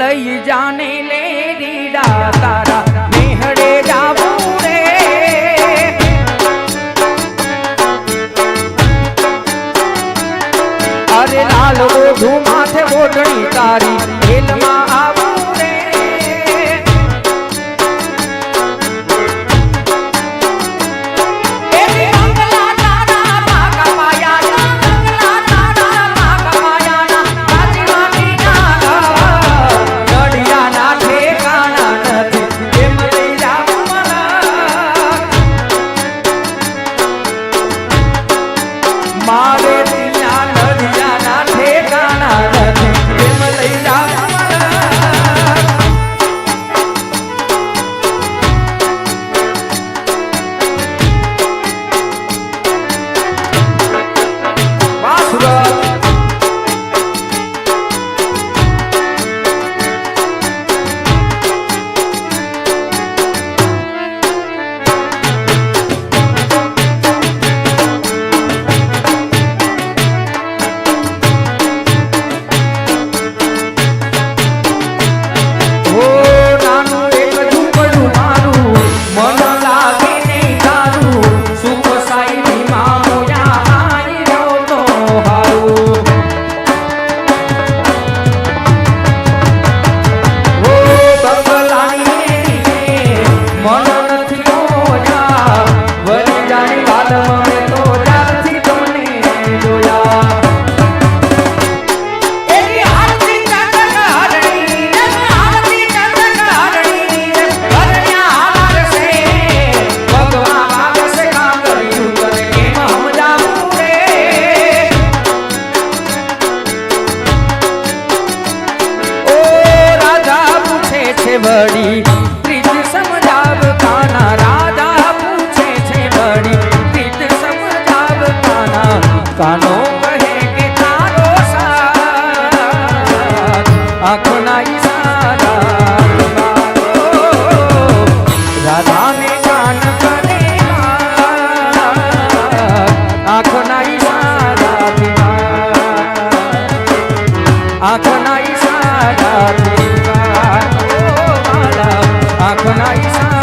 લઈ જાને લે રીડા તારા. મેહડે જાવું રે. અરે લાલ ઓઢું માથે ઓઢણી તારી. વળી. પ્રીત સમજાવ કાના રાજા પૂછે છે વળી. પ્રીત સમજાવ કાના કાનો કહે કે તારો સાથ આંખોના ઈશારા મારો રાધાને કાન કરે આંખોના ના ઈશારા ઈશારાથી આંખોના ઈશારા Aconite.